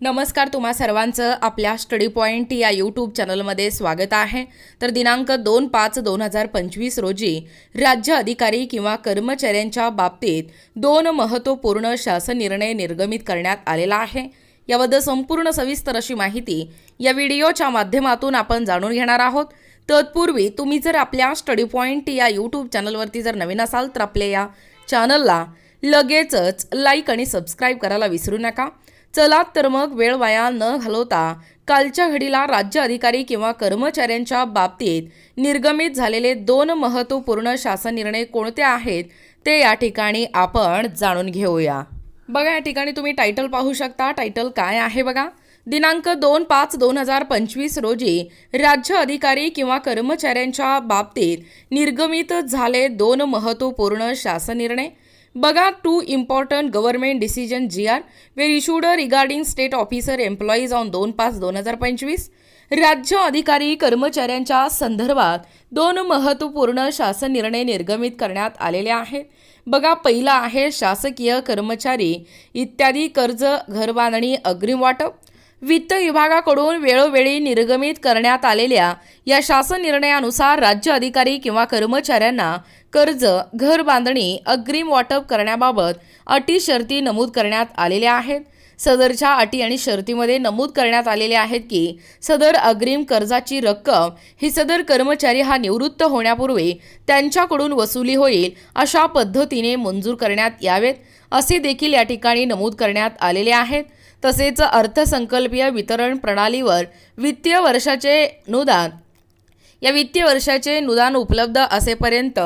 नमस्कार तुम्हा सर्वांचं आपल्या स्टडी पॉईंट या यूट्यूब चॅनलमध्ये स्वागत आहे. तर दिनांक दोन पाच दोन हजार पंचवीस रोजी राज्य अधिकारी किंवा कर्मचाऱ्यांच्या बाबतीत दोन महत्त्वपूर्ण शासन निर्णय निर्गमित करण्यात आलेला आहे. याबद्दल संपूर्ण सविस्तर अशी माहिती या व्हिडिओच्या माध्यमातून आपण जाणून घेणार आहोत. तत्पूर्वी तुम्ही जर आपल्या स्टडी पॉईंट या यूट्यूब चॅनलवरती जर नवीन असाल तर आपल्या या चॅनलला लगेचच लाईक आणि सबस्क्राईब करायला विसरू नका. चला तर मग वेळ वाया न घालवता कालच्या घडीला राज्य अधिकारी किंवा कर्मचाऱ्यांच्या बाबतीत निर्गमित झालेले दोन महत्त्वपूर्ण शासन निर्णय कोणते आहेत ते या ठिकाणी आपण जाणून घेऊया. बघा या ठिकाणी तुम्ही टायटल पाहू शकता. टायटल काय आहे बघा? दिनांक दोन पाच दोन हजार पंचवीस रोजी राज्य अधिकारी किंवा कर्मचाऱ्यांच्या बाबतीत निर्गमित झाले दोन महत्त्वपूर्ण शासन निर्णय. बघा two important government decision G R were issued regarding state officer employees on दोन पाच दोन हजार पंचवीस. राज्य अधिकारी कर्मचाऱ्यांच्या संदर्भात दोन महत्त्वपूर्ण शासन निर्णय निर्गमित करण्यात आलेले आहेत. बघा पहिला आहे शासकीय कर्मचारी इत्यादी कर्ज घरबांधणी अग्रिम वाटप. वित्त विभागाकडून वेळोवेळी निर्गमित करण्यात आलेल्या या शासन निर्णयानुसार राज्य अधिकारी किंवा कर्मचाऱ्यांना कर्ज घर बांधणी अग्रिम वाटप करण्याबाबत अटी शर्ती नमूद करण्यात आलेल्या आहेत. सदरच्या अटी आणि शर्तीमध्ये नमूद करण्यात आलेले आहेत की सदर अग्रिम कर्जाची रक्कम ही सदर कर्मचारी हा निवृत्त होण्यापूर्वी त्यांच्याकडून वसुली होईल अशा पद्धतीने मंजूर करण्यात यावेत असे देखील या ठिकाणी नमूद करण्यात आलेले आहेत. तसेच अर्थसंकल्पीय वितरण प्रणालीवर वित्तीय वर्षाचे अनुदान या वित्तीय वर्षाचे अनुदान उपलब्ध असेपर्यंत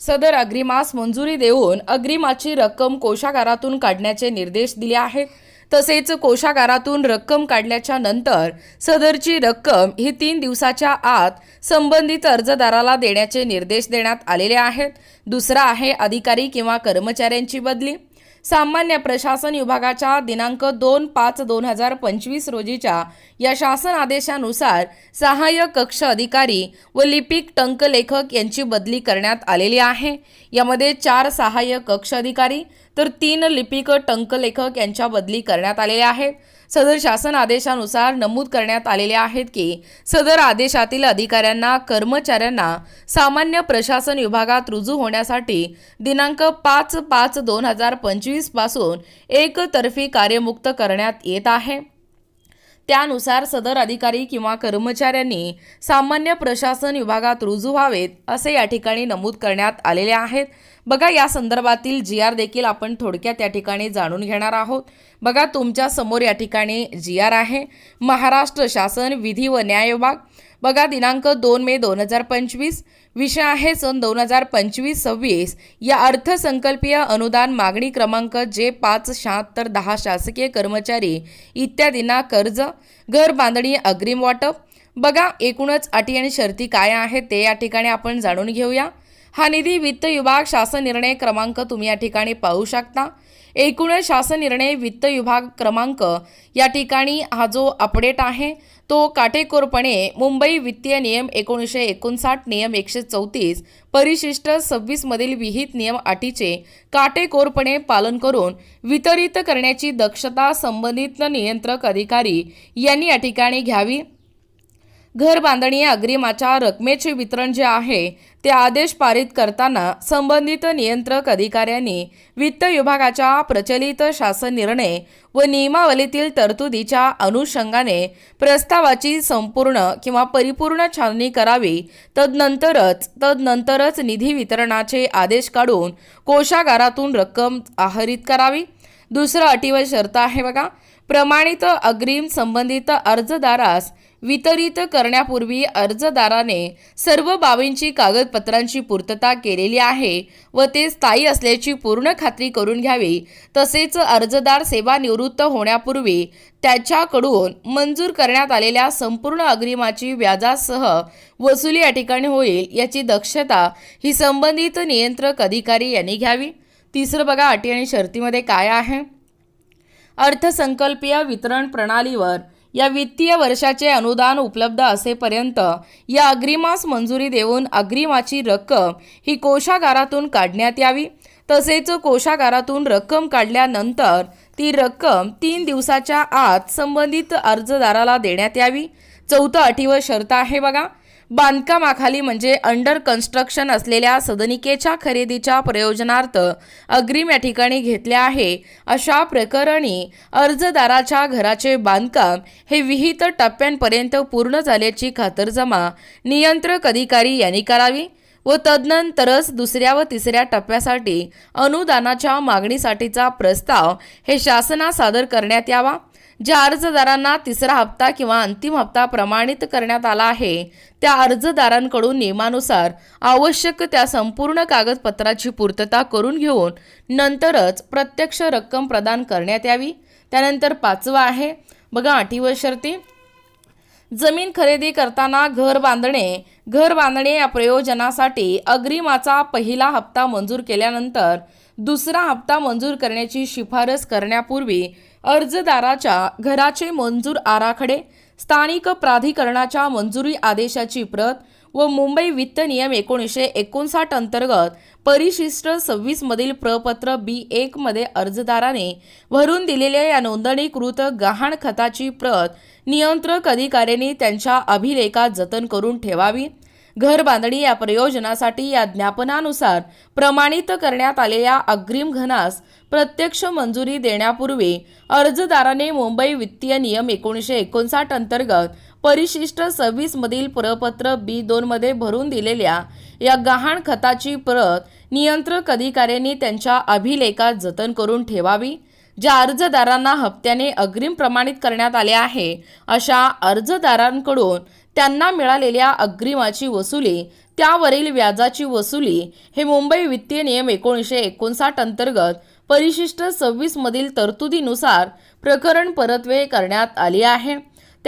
सदर अग्रिमास मंजुरी देऊन अग्रिमाची रक्कम कोशागारातून काढण्याचे निर्देश दिले आहेत. तसेच कोशागारातून रक्कम काढल्याच्या नंतर सदरची रक्कम ही तीन दिवसाच्या आत संबंधित अर्जदाराला देण्याचे निर्देश देण्यात आलेले आहेत. दुसरा आहे अधिकारी किंवा कर्मचाऱ्यांची बदली. सामान्य प्रशासन विभागाच्या दिनांक दोन पाच दोन हजार पंचवीस रोजीच्या या शासन आदेशानुसार सहाय्यक कक्ष अधिकारी व लिपिक टंकलेखक यांची बदली करण्यात आलेली आहे. यामध्ये चार सहाय्यक कक्ष अधिकारी तर तीन लिपिक टंकलेखक यांच्या बदली करण्यात आलेल्या आहेत. सदर शासन आदेशानुसार नमूद करण्यात आलेले आहेत की सदर आदेशातील अधिकाऱ्यांना कर्मचाऱ्यांना सामान्य प्रशासन विभागात रुजू होण्यासाठी दिनांक पाच पाच दोन हजार पंचवीसपासून एकतर्फी कार्यमुक्त करण्यात येत आहे. त्यानुसार सदर अधिकारी किंवा कर्मचाऱ्यांनी सामान्य प्रशासन विभागात रुजू व्हावेत असे या ठिकाणी नमूद करण्यात आलेले आहेत. बघा या संदर्भातील जी आर देखील आपण थोडक्यात या ठिकाणी जाणून घेणार आहोत. बघा तुमच्यासमोर या ठिकाणी जी आर आहे. महाराष्ट्र शासन विधी व न्याय विभाग. बघा दिनांक दोन मे दोन हजार पंचवीस विषय आहे सन दोन हजार पंचवीस सव्वीस. या अर्थसंकल्पीय अनुदान मागणी क्रमांक जे पाच शहात्तर दहा शासकीय कर्मचारी इत्यादींना कर्ज घर बांधणी अग्रिम वाटप. बघा एकूणच अटी आणि शर्ती काय आहेत ते या ठिकाणी आपण जाणून घेऊया. हा निधी वित्त विभाग शासन निर्णय क्रमांक तुम्ही या ठिकाणी पाहू शकता. एकूणच शासन निर्णय वित्त विभाग क्रमांक या ठिकाणी हा जो अपडेट आहे तो काटेकोरपणे मुंबई वित्तीय नियम एकोणीसशे एकोणसाठ नियम एकशे चौतीस परिशिष्ट सव्वीसमधील विहित नियम अटीचे काटेकोरपणे पालन करून वितरित करण्याची दक्षता संबंधित नियंत्रक अधिकारी यांनी या ठिकाणी घ्यावी. घर बांधणी अग्रिमाच्या रकमेचे वितरण जे आहे ते आदेश पारित करताना संबंधित नियंत्रक अधिकाऱ्यांनी वित्त विभागाच्या प्रचलित शासन निर्णय व नियमावलीतील तरतुदीच्या अनुषंगाने प्रस्तावाची संपूर्ण किंवा परिपूर्ण छाननी करावी तदनंतरच तदनंतरच निधी वितरणाचे आदेश काढून कोशागारातून रक्कम आहरित करावी. दुसरं अटी व शर्त आहे बघा. प्रमाणित अग्रिम संबंधित अर्जदारास वितरित करण्यापूर्वी अर्जदाराने सर्व बाबींची कागदपत्रांची पूर्तता केलेली आहे व ते स्थायी असल्याची पूर्ण खात्री करून घ्यावी. तसेच अर्जदार सेवानिवृत्त होण्यापूर्वी त्याच्याकडून मंजूर करण्यात आलेल्या संपूर्ण अग्रिमाची व्याजासह वसुली या ठिकाणी होईल याची दक्षता ही संबंधित नियंत्रक अधिकारी यांनी घ्यावी. तिसरं बघा अटी आणि शर्तीमध्ये काय आहे? अर्थसंकल्पीय वितरण प्रणालीवर या वित्तीय वर्षाचे अनुदान उपलब्ध असेपर्यंत या अग्रिमास मंजुरी देऊन अग्रिमाची रक्कम ही कोशागारातून काढण्यात यावी. तसेच कोशागारातून रक्कम काढल्यानंतर ती रक्कम तीन दिवसाच्या आत संबंधित अर्जदाराला देण्यात यावी. चौथं अटीवर शर्त आहे बघा. बांधकामाखाली म्हणजे अंडर कन्स्ट्रक्शन असलेल्या सदनिकेच्या खरेदीच्या प्रयोजनार्थ अग्रिम या ठिकाणी घेतले आहे. अशा प्रकरणी अर्जदाराच्या घराचे बांधकाम हे विहित टप्प्यांपर्यंत पूर्ण झाल्याची खातरजमा नियंत्रक अधिकारी यांनी करावी. व तदनंतरच दुसऱ्या व तिसऱ्या टप्प्यासाठी अनुदानाच्या मागणीसाठीचा प्रस्ताव हे शासनास सादर करण्यात यावा ज्या अर्जदारांना तिसरा हप्ता किंवा अंतिम हप्ता प्रमाणित करण्यात आला आहे त्या अर्जदारांकडून नियमानुसार आवश्यक त्या संपूर्ण कागदपत्राची पूर्तता करून घेऊन नंतरच प्रत्यक्ष रक्कम प्रदान करण्यात यावी. त्यानंतर पाचवा आहे बघा अटी व शर्ती जमीन खरेदी करताना घर बांधणे घर बांधणे या प्रयोजनासाठी अग्रिमाचा पहिला हप्ता मंजूर केल्यानंतर दुसरा हप्ता मंजूर करण्याची शिफारस करण्यापूर्वी अर्जदाराच्या घराचे मंजूर आराखडे स्थानिक प्राधिकरणाच्या मंजुरी आदेशाची प्रत व मुंबई वित्त नियम एकोणीसशे एकोणसाठ अंतर्गत परिशिष्ट सव्वीसमधील प्रपत्र बी एकमध्ये अर्जदाराने भरून दिलेल्या या नोंदणीकृत गहाण खताची प्रत नियंत्रक अधिकाऱ्यांनी त्यांच्या अभिलेखात जतन करून ठेवावी. घर बांधणी या प्रयोजनासाठी या ज्ञापनानुसार प्रमाणित करण्यात आलेल्या अग्रिम घनास प्रत्यक्ष मंजुरी देण्यापूर्वी अर्जदाराने मुंबई वित्तीय नियम एकोणीसशे एकोणसाठ अंतर्गत परिशिष्ट सव्वीस मधील प्रपत्र बी दोन मध्ये भरून दिलेल्या या गहाण खताची प्रत नियंत्रक अधिकाऱ्यांनी त्यांच्या अभिलेखात जतन करून ठेवावी ज्या अर्जदारांना हप्त्याने अग्रिम प्रमाणित करण्यात आले आहे अशा अर्जदारांकडून त्यांना मिळालेल्या अग्रिमाची वसुली त्यावरील व्याजाची वसुली हे मुंबई वित्तीय नियम एकोणीसशे एकोणसाठ अंतर्गत परिशिष्ट सव्वीसमधील तरतुदीनुसार प्रकरण परतवे करण्यात आली आहे.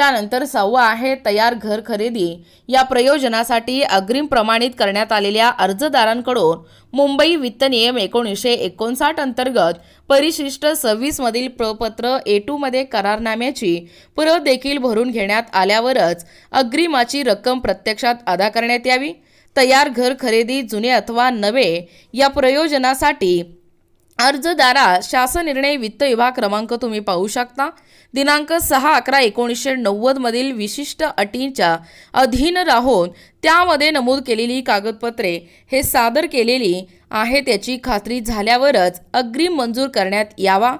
त्यानंतर सहावं आहे तयार घर खरेदी. या प्रयोजनासाठी अग्रिम प्रमाणित करण्यात आलेल्या अर्जदारांकडून मुंबई वित्त नियम एकोणीसशे एकोणसाठ अंतर्गत परिशिष्ट सव्वीसमधील प्रपत्र ए टूमध्ये करारनाम्याची प्रत देखील भरून घेण्यात आल्यावरच अग्रिमाची रक्कम प्रत्यक्षात अदा करण्यात यावी. तयार घर खरेदी जुने अथवा नवे या प्रयोजनासाठी अर्जदारा शासन निर्णय वित्त विभाग क्रमांक तुम्ही पाहू शकता. दिनांक सहा अकरा एकोणीसशे नव्वदमधील विशिष्ट अटींच्या अधीन राहून त्यामध्ये नमूद केलेली कागदपत्रे हे सादर केलेली आहेत याची खात्री झाल्यावरच अग्रिम मंजूर करण्यात यावा.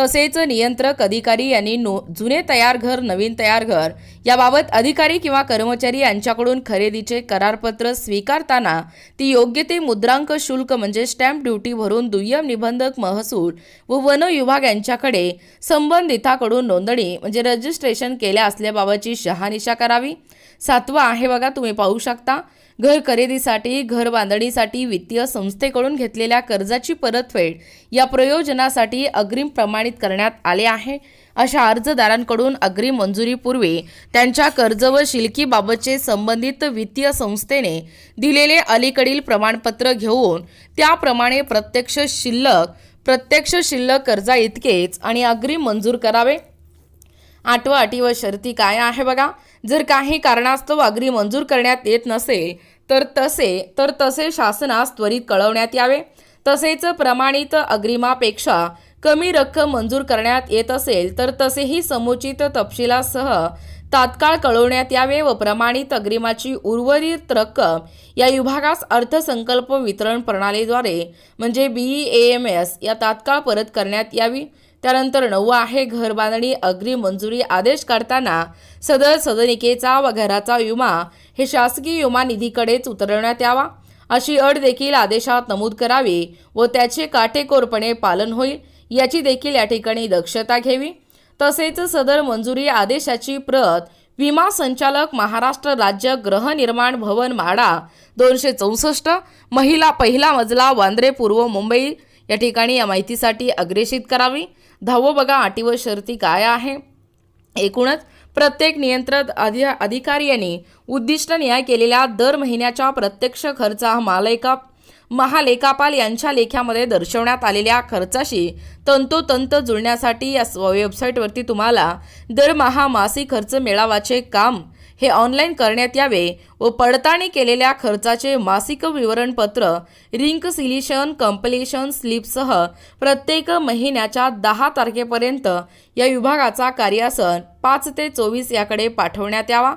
तसेच नियंत्रक अधिकारी यांनी नो जुने तयार घर नवीन तयार घर याबाबत अधिकारी किंवा कर्मचारी यांच्याकडून खरेदीचे करारपत्र स्वीकारताना ती योग्य ते मुद्रांक शुल्क म्हणजे स्टॅम्प ड्युटी भरून दुय्यम निबंधक महसूल व वन विभाग यांच्याकडे संबंधिताकडून नोंदणी म्हणजे रजिस्ट्रेशन केल्या असल्याबाबतची शहानिशा करावी. सातवा आहे बघा तुम्ही पाहू शकता. घर खरेदीसाठी घर बांधणीसाठी वित्तीय संस्थेकडून घेतलेल्या कर्जाची परतफेड या प्रयोजनासाठी अग्रिम प्रमाणित करण्यात आले आहे. अशा अर्जदारांकडून अग्रिम मंजुरीपूर्वी त्यांच्या कर्ज व शिल्कीबाबतचे संबंधित वित्तीय संस्थेने दिलेले अलीकडील प्रमाणपत्र घेऊन त्याप्रमाणे प्रत्यक्ष शिल्लक प्रत्यक्ष शिल्लक कर्जा इतकेच आणि अग्रिम मंजूर करावे. आठवा अटी व शर्ती काय आहे बघा? जर काही कारणास्तव अग्री मंजूर करण्यात येत नसेल तर तसे तर तसे शासनास त्वरित कळवण्यात यावे. तसेच प्रमाणित अग्रिमापेक्षा कमी रक्कम मंजूर करण्यात येत असेल तर तसेही समुचित तपशिलासह तात्काळ कळवण्यात यावे व प्रमाणित अग्रिमाची उर्वरित रक्कम या विभागास अर्थसंकल्प वितरण प्रणालीद्वारे म्हणजे बी एम एस या तात्काळ परत करण्यात यावी. त्यानंतर नववं आहे घर बांधणी अग्रिम मंजुरी आदेश काढताना सदर सदनिकेचा व घराचा विमा हे शासकीय विमा निधीकडेच उतरवण्यात यावा. अशी अट देखील आदेशात नमूद करावी व त्याचे काटेकोरपणे पालन होईल याची देखील या ठिकाणी दक्षता घ्यावी. तसेच सदर मंजुरी आदेशाची प्रत विमा संचालक महाराष्ट्र राज्य गृहनिर्माण भवन माडा दोनशे चौसष्ट महिला पहिला मजला वांद्रे पूर्व मुंबई या ठिकाणी या माहितीसाठी अग्रेषित करावी. दहावं बघा अटी व शर्ती काय आहे? एकूणच प्रत्येक नियंत्रण अधि अधिकाऱ्यांनी उद्दिष्ट न्याय केलेल्या दर महिन्याच्या प्रत्यक्ष खर्च हा मालेका महालेखापाल यांच्या लेख्यामध्ये दर्शवण्यात आलेल्या खर्चाशी तंतोतंत जुळण्यासाठी या स्व- वेबसाईटवरती तुम्हाला दरमहा मासिक खर्च मेळावाचे काम हे ऑनलाईन करण्यात यावे व पडताळणी केलेल्या खर्चाचे मासिक विवरणपत्र रिंक सिलिशन कंपलेशन स्लिपसह प्रत्येक महिन्याच्या दहा तारखेपर्यंत या विभागाचा कार्यासन पाच ते चोवीस याकडे पाठवण्यात यावा.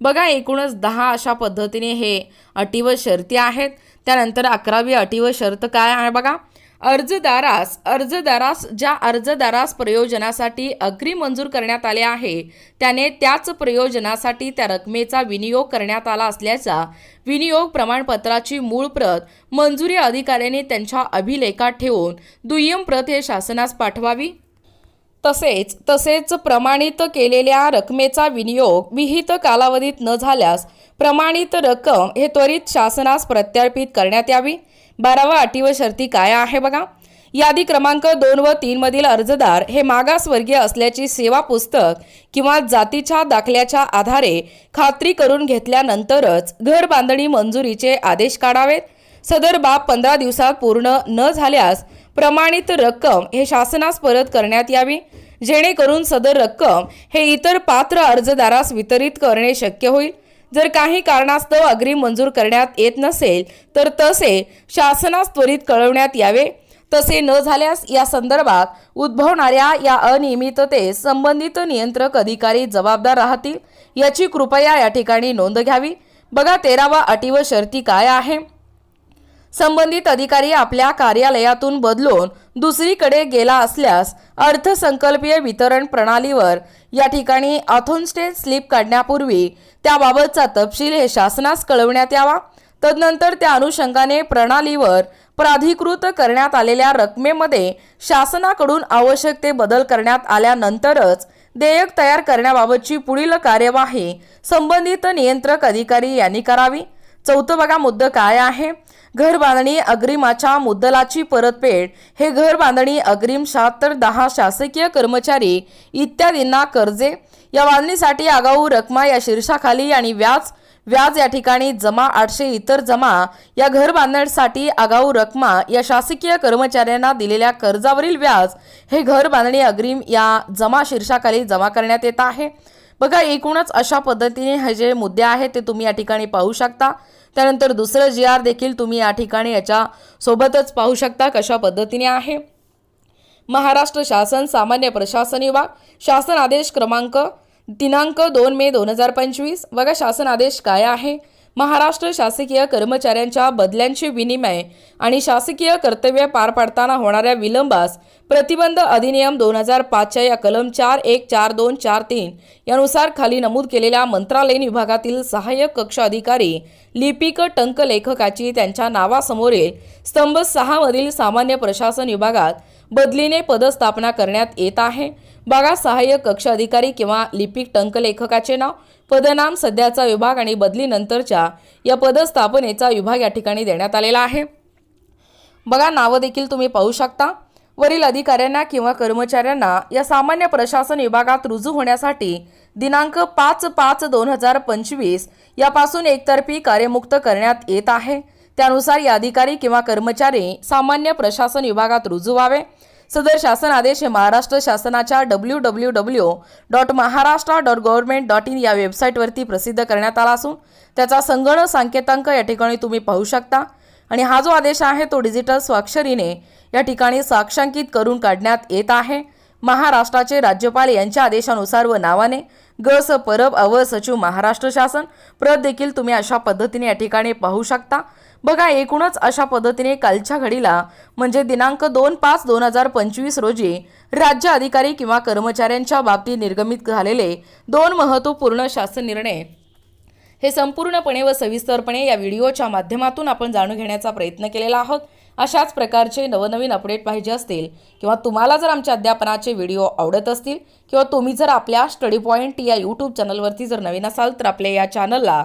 बघा एकूणच दहा अशा पद्धतीने हे अटी व शर्ती आहेत. त्यानंतर अकरावी अटी व शर्त काय आहे बघा. अर्जदारास अर्जदारास ज्या अर्जदारास प्रयोजनासाठी अग्री मंजूर करण्यात आले आहे त्याने त्याच प्रयोजनासाठी त्या रकमेचा विनियोग करण्यात आला असल्याचा विनियोग प्रमाणपत्राची मूळ प्रत मंजुरी अधिकाऱ्याने त्यांच्या अभिलेखात ठेवून दुय्यम प्रत हे शासनास पाठवावी? तसेच तसेच प्रमाणित केलेल्या रकमेचा विनियोग विहित कालावधीत न झाल्यास प्रमाणित रक्कम हे त्वरित शासनास प्रत्यार्पित करण्यात यावी? बारावा अटी व शर्ती काय आहे बघा? यादी क्रमांक दोन व तीनमधील अर्जदार हे मागासवर्गीय असल्याची सेवा पुस्तक किंवा जातीच्या दाखल्याच्या आधारे खात्री करून घेतल्यानंतरच घर बांधणी मंजुरीचे आदेश काढावेत. सदर बाब पंधरा दिवसात पूर्ण न झाल्यास प्रमाणित रक्कम हे शासनास परत करण्यात यावी. जेणेकरून सदर रक्कम हे इतर पात्र अर्जदारास वितरित करणे शक्य होईल. जर काही कारणास्तव अग्रिम मंजूर करण्यात येत नसेल तर तसे शासनास त्वरित कळवण्यात यावे. तसे न झाल्यास या संदर्भात उद्भवणाऱ्या या अनियमिततेस संबंधित नियंत्रक अधिकारी जबाबदार राहतील याची कृपया या ठिकाणी नोंद घ्यावी. बघा तेरावा अटी व शर्ती काय आहे? संबंधित अधिकारी आपल्या कार्यालयातून बदलून दुसरीकडे गेला असल्यास अर्थसंकल्पीय वितरण प्रणालीवर या ठिकाणी ऑथोनस्टेट स्लिप काढण्यापूर्वी त्याबाबतचा तपशील हे शासनास कळवण्यात यावा. तदनंतर त्या अनुषंगाने प्रणालीवर प्राधिकृत करण्यात आलेल्या रकमेमध्ये शासनाकडून आवश्यक ते बदल करण्यात आल्यानंतरच देयक तयार करण्याबाबतची पुढील कार्यवाही संबंधित नियंत्रक अधिकारी यांनी करावी. चौथं बघा मुद्दा काय आहे? घर बांधणी अग्रिमाच्या मुद्दलाची परतफेड. हे घर बांधणी अग्रिम शहात्तर दहा शासकीय कर्मचारी इत्यादींना कर्जे. या बांधणीसाठी आगाऊ रकमा या शीर्षाखाली आणि व्याज व्याज या ठिकाणी जमा आठशे इतर जमा. या घर बांधण्यासाठी आगाऊ रकमा या शासकीय कर्मचाऱ्यांना दिलेल्या कर्जावरील व्याज हे घर बांधणी अग्रिम या जमा शीर्षाखाली जमा करण्यात येत आहे. बघा एकूणच अशा पद्धतीने हे जे मुद्दे आहेत ते तुम्ही या ठिकाणी पाहू शकता. त्यानंतर दुसरं जी आर देखील तुम्ही या ठिकाणी याच्या सोबतच पाहू शकता कशा पद्धतीने आहे. महाराष्ट्र शासन सामान्य प्रशासन विभाग शासन आदेश क्रमांक दिनांक दोन मे दोन हजार पंचवीस. बघा शासन आदेश काय आहे? महाराष्ट्र शासकीय कर्मचाऱ्यांच्या बदल्यांचे विनिमय आणि शासकीय कर्तव्य पार पाडताना होणाऱ्या विलंबास प्रतिबंध अधिनियम दोन हजार पाचच्या या कलम चार एक चार दोन चार तीन यानुसार खाली नमूद केलेल्या मंत्रालयीन विभागातील सहाय्यक कक्ष अधिकारी लिपिक टंक लेखकाची त्यांच्या नावासमोरील स्तंभ सहामधील सामान्य प्रशासन विभागात बदलीने पदस्थापना करण्यात येत आहे. बघा सहाय्यक कक्ष अधिकारी किंवा लिपिक टंक लेखकाचे नाव. पदनाम सध्याचा विभाग आणि बदलीनंतरच्या या पदस्थापनेचा विभाग या ठिकाणी देण्यात आलेला आहे. बघा नावं देखील तुम्ही पाहू शकता. वरील अधिकाऱ्यांना किंवा कर्मचाऱ्यांना या सामान्य प्रशासन विभागात रुजू होण्यासाठी दिनांक पाच पाच दोन हजार पंचवीस यापासून एकतर्फी कार्यमुक्त करण्यात येत आहे. त्यानुसार या अधिकारी किंवा कर्मचारी सामान्य प्रशासन विभागात रुजू व्हावे. सदर शासन आदेश हे महाराष्ट्र शासनाच्या W W W dot Maharashtra dot government dot in या वेबसाईटवरती प्रसिद्ध करण्यात आला असून त्याचा संगणक सांकेतांक या ठिकाणी तुम्ही पाहू शकता. आणि हा जो आदेश आहे तो डिजिटल स्वाक्षरीने या ठिकाणी साक्षांकित करून काढण्यात येत आहे. महाराष्ट्राचे राज्यपाल यांच्या आदेशानुसार व नावाने ग स परब अव सचिव महाराष्ट्र शासन प्रत देखील तुम्ही अशा पद्धतीने या ठिकाणी पाहू शकता. बघा एकूणच अशा पद्धतीने कालच्या घडीला म्हणजे दिनांक दोन पाच दोन हजार पंचवीस रोजी राज्य अधिकारी किंवा कर्मचाऱ्यांच्या बाबतीत निर्गमित झालेले दोन महत्त्वपूर्ण शासन निर्णय. हे संपूर्णपणे व सविस्तरपणे या व्हिडिओच्या माध्यमातून आपण जाणून घेण्याचा प्रयत्न केलेला आहोत. अशाच प्रकारचे नवनवीन अपडेट पाहिजे असतील किंवा तुम्हाला जर आमच्या अध्यापनाचे व्हिडिओ आवडत असतील किंवा तुम्ही जर आपल्या स्टडी पॉईंट या यूट्यूब चॅनलवरती जर नवीन असाल तर आपल्या या चॅनलला